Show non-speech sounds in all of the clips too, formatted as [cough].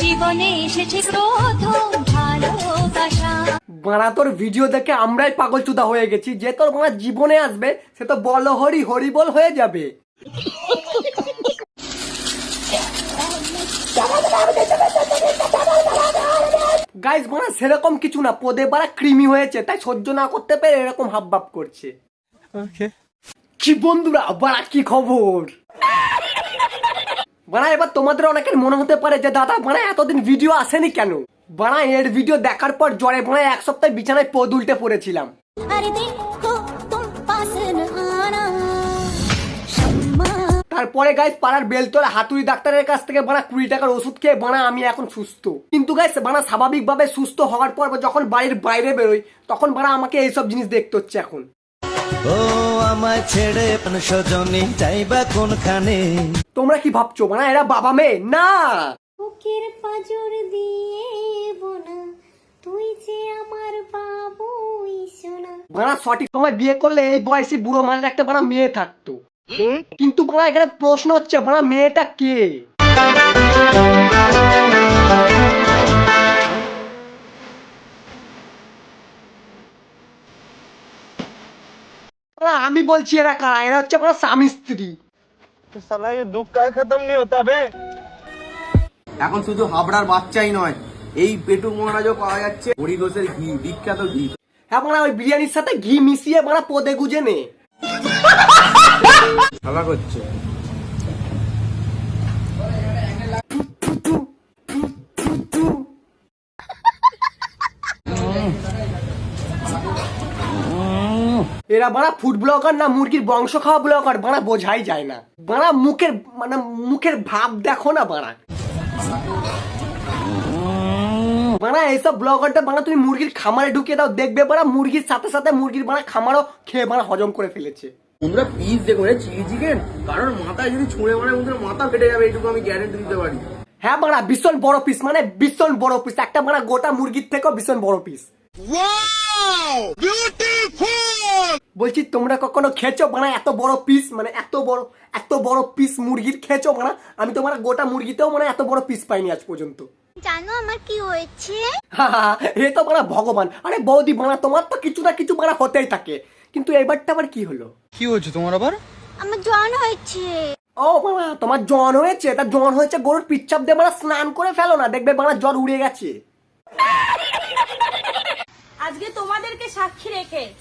জীবনে এসেছে প্রথম ভালোবাসা। বাড়া তোর ভিডিও দেখে আমরাই পাগল চুদা হয়ে গেছি। যে তোর বাড়া জীবনে আসবে সে তো বল হরি হরি বল হয়ে যাবে। গাইজ বাড়া সেরকম কিছু না। পদে বাড়া কৃমি হয়েছে তাই সহ্য না করতে পেরে এরকম হাব ভাব করছে কি বন্ধুরা বাড়া কি খবর? বাড়া এবার তোমাদের অনেকের মনে হতে পারে যে দাদা বাড়া এতদিন ভিডিও আসেনি কেন? বাড়া এর ভিডিও দেখার পর জ্বরে বাড়া এক সপ্তাহ বিছানায় পদ উল্টে পড়েছিলাম। তারপরে গাইস পাড়ার বেলতলা হাতুড়ি ডাক্তারের কাছ থেকে বানা কুড়ি টাকার ওষুধ খেয়ে বানা আমি এখন সুস্থ। কিন্তু গাইস বানা স্বাভাবিকভাবে সুস্থ হওয়ার পর যখন বাড়ির বাইরে বেরোই তখন বানা আমাকে এইসব জিনিস দেখতে হচ্ছে এখন। ও আমায় ছেড়ে যাইবা কোনখানে? তোমরা কি ভাবছ বানা এরা বাবা মেয়ে? না! বুকের পাজর দিয়ে বোনা তুই যে আমার বাবুই সোনা। বানা সঠিক সময় বিয়ে করলে এই বয়সী বুড়ো মানের একটা বানা মেয়ে থাকতো। কিন্তু বানা এখানে প্রশ্ন হচ্ছে বানা মেয়েটা কে? আমি বলছি এরা কারা? এরা হচ্ছে আমার স্বামী স্ত্রী। এখন শুধু হাবড়ার বাচ্চাই নয় এই পেটু মহারাজও পাওয়া যাচ্ছে। হরিদোষের ঘি বিখ্যাত ঘি। হ্যাঁ ওই বিরিয়ানির সাথে ঘি মিশিয়ে মানে পদে গুজে নে। করছে। এরা বাড়া ফুড ব্লগার না মুরগির বংশ খাওয়া ব্লগার বাড়া বোঝাই যায় না। বাড়া মুখের মানে মুখের ভাব দেখো না বাড়া। বাড়া এইসব ব্লগারটা বাড়া তুমি মুরগির খামারে ঢুকিয়ে দাও দেখবে বাড়া মুরগির সাথে সাথে মুরগির বাড়া খামারও খেয়ে বাড়া হজম করে ফেলেছে। বন্ধুরা পিস দেখো রে চিলি চিকেন কারণ মাথায় যদি ছুঁড়ে মারে বন্ধুরা মাথা ফেটে যাবে এইটুকু আমি গ্যারেন্টি দিতে পারি। হ্যাঁ বাড়া ভীষণ বড় পিস মানে ভীষণ বড় পিস একটা বাড়া গোটা মুরগির থেকেও ভীষণ বড় পিস বলছি তোমরা কখনো খেয়েছো বানা এত বড় পিস মানে এত বড় এত বড় পিস মুরগির খেয়েছো বানা আমি তোমার গোটা মুরগিতেও মানে এত বড় পিস পাইনি আজ পর্যন্ত। জানো আমার কি হয়েছে? এ তো বানা ভগবান। আরে বৌদি বানা তোমার তো কিছু না কিছু বানা হতেই থাকে। কিন্তু এবারটা আবার কি হলো? কি হয়েছে তোমার আবার? আমার জন হয়েছে। ও বাবা তোমার জন হয়েছে? তা জন হয়েছে গরুর পিচ্ছাপ দিয়ে বানা স্নান করে ফেলো না। দেখবে বানা জ্বর উড়ে গেছে। আজকে তোমাদেরকে সাক্ষী রেখে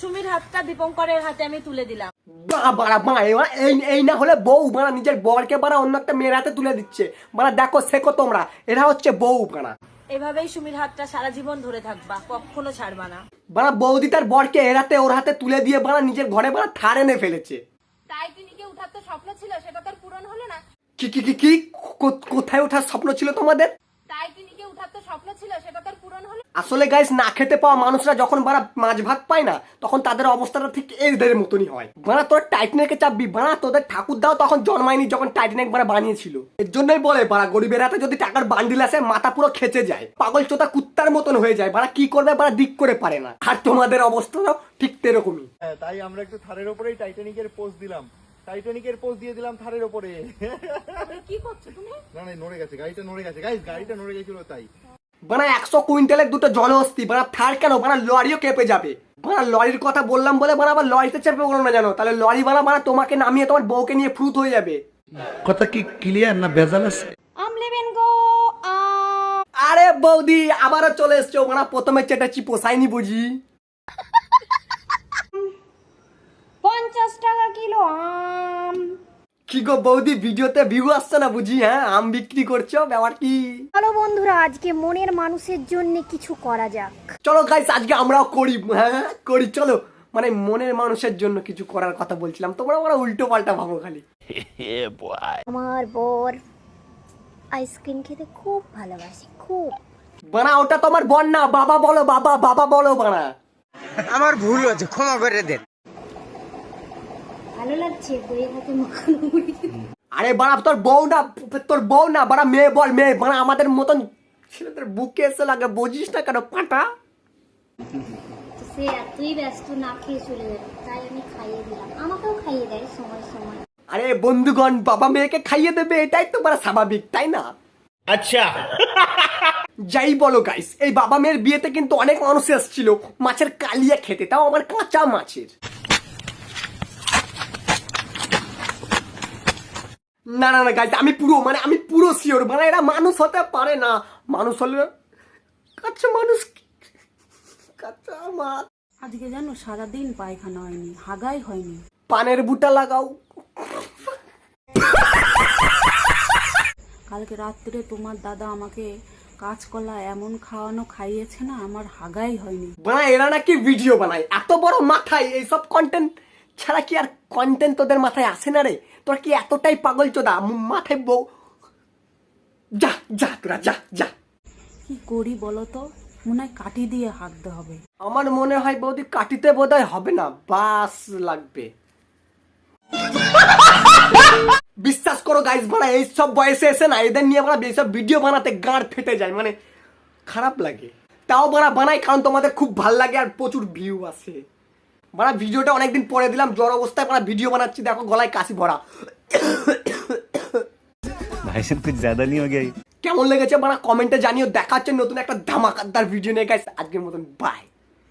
সুমির হাতটা দীপঙ্করের হাতে আমি তুলে দিলাম। বা বাড়া মা এবার এই এই না হলে বউ নিজের বরকে বানা অন্য একটা মেয়ের হাতে তুলে দিচ্ছে। দেখো শেখো তোমরা এরা হচ্ছে বউ বানা এভাবেই সুমির হাতটা সারা জীবন ধরে থাকবা কখনো ছাড়বা না। বৌদি তার বরকে এর হাতে ওর হাতে তুলে দিয়ে বানা নিজের ঘরে বানা থার এনে ফেলেছে। টাইটানিকে উঠার তো স্বপ্ন ছিল? সেটা তো পূরণ হলো না। কি কি কি কি? কো- কোথায় ওঠার স্বপ্ন ছিল তোমাদের? টাইটানিকে স্বপ্ন ছিল সেটা তো পূরণ হলো আসলে গাইস না খেতে পাওয়া মানুষরা যখন বারা মাছ ভাত পায় না তখন তাদের অবস্থাটা ঠিক এদের মতনই হয়। বানা তোর টাইটানিকে চাপবি বানা তোদের ঠাকুর দাও তখন জন্মায়নি যখন টাইটানিক বারা বানিয়েছিল। এর জন্যই বলে বারা গরিবের হাতে যদি টাকার বান্ডিল আসে মাথা পুরো খেচে যায়। পাগল চোতা কুত্তার মতন হয়ে যায় বারা কি করবে বারা দিক করে পারে না। আর তোমাদের অবস্থাটাও ঠিক তেরকমই। হ্যাঁ, তাই আমরা একটু থারের ওপরেই টাইটানিকের পোজ দিলাম। টাইটানিকের পোজ দিয়ে দিলাম থারের ওপরে। কি করছ তুমি? না না নড়ে গেছে গাড়িটা নড়ে গেছে। গাইস গাড়িটা নড়ে গেছিল তাই। বানা একশো কুইন্টালের দুটো জনহস্তি বানা থার কেন? বানা লরিও কেঁপে যাবে। বানা লরির কথা বললাম বলে বানা আবার লরিতে চেপে বলো না জানো। তাহলে লরি বানা বানা তোমাকে নামিয়ে তোমার বউকে নিয়ে ফ্রুত হয়ে যাবে। কথা কি ক্লিয়ার না ভেজাল আছে? আম গো আরে বৌদি আবারও চলে এসছো। বানা প্রথমে চেটাচ্ছি পোষায়নি বুঝি? কি গো বৌদি ভিডিওতে ভিউ আসছে না বুঝি হ্যাঁ? আম বিক্রি করছ? ব্যাপার কি? চলো বন্ধুরা আজকে মনের মানুষের জন্য কিছু করা যাক। চলো গাইস আজকে আমরাও করি হ্যাঁ করি চলো। মানে মনের মানুষের জন্য কিছু করার কথা বলছিলাম তোমরা আমরা উল্টো পাল্টা ভাবো খালি। [laughs] আমার বর আইসক্রিম খেতে খুব ভালোবাসে খুব। বানা ওটা তোমার বর না বাবা বলো বাবা বাবা বলো বানা। আমার ভুল হয়েছে ক্ষমা করে দেন। ভালো লাগছে বইয়ের হাতে মাখানো মুড়ি আরে বাড়া তোর বউ না তোর বউ না বাড়া মেয়ে বল মেয়ে বাড়া আমাদের মতন ছেলেদের বুকে এসে লাগে বুঝিস না কেন পাটা? সে এতই ব্যস্ত না খেয়ে চলে যাবে তাই আমি খাইয়ে দিলাম। আমাকেও খাইয়ে দেয় সময় সময়। আরে বন্ধুগণ বাবা মেয়েকে খাইয়ে দেবে এটাই তো বাড়া স্বাভাবিক তাই না? আচ্ছা। যাই বলো গাইস এই বাবা মেয়ের বিয়েতে কিন্তু অনেক মানুষ এসেছিল মাছের কালিয়া খেতে তাও আমার কাঁচা মাছের। না না না গাইস আমি পুরো মানে আমি পুরো শিওর মানে এরা মানুষ হতে পারে না। মানুষ হলে কাঁচা মানুষ কাঁচা মাছ আজকে জানো সারাদিন পায়খানা হয়নি হাগাই হয়নি। পানের বুটা লাগাও। কালকে রাত্রে তোমার দাদা আমাকে কাঁচকলা এমন খাওয়ানো খাইয়েছে না আমার হাগাই হয়নি। বানা এরা নাকি ভিডিও বানায় এত বড় মাথায় এইসব কন্টেন্ট ছাড়া কি আর কন্টেন্ট তোদের মাথায় আসে না রে? তোরা কি এতটাই পাগল চোদা? মাথায় বউ। যা যা তোরা যা যা। কি করি বলো তো? মনে হয় কাটি দিয়ে হাঁকতে হবে। আমার মনে হয় বৌদি কাটিতে বোধহয় হবে না। বাস লাগবে। [laughs] বিশ্বাস করো গাইস বানা এইসব বয়সে এসে না এদের নিয়ে আমরা এইসব ভিডিও বানাতে গাঁড় ফেটে যায় মানে খারাপ লাগে। তাও বানা বানাই কারণ তোমাদের খুব ভালো লাগে আর প্রচুর ভিউ আসে। মানে ভিডিওটা অনেকদিন পরে দিলাম জ্বর অবস্থায় মানে ভিডিও বানাচ্ছি দেখো গলায় কাশি ভরা। ভাই সাহেব কিছু জ্যাদা নিয়ে গেই কেমন লেগেছে মানে কমেন্টে জানিও দেখাচ্ছে নতুন একটা ধামাকাদার ভিডিও নিয়ে গেছে আজকের মতন বাই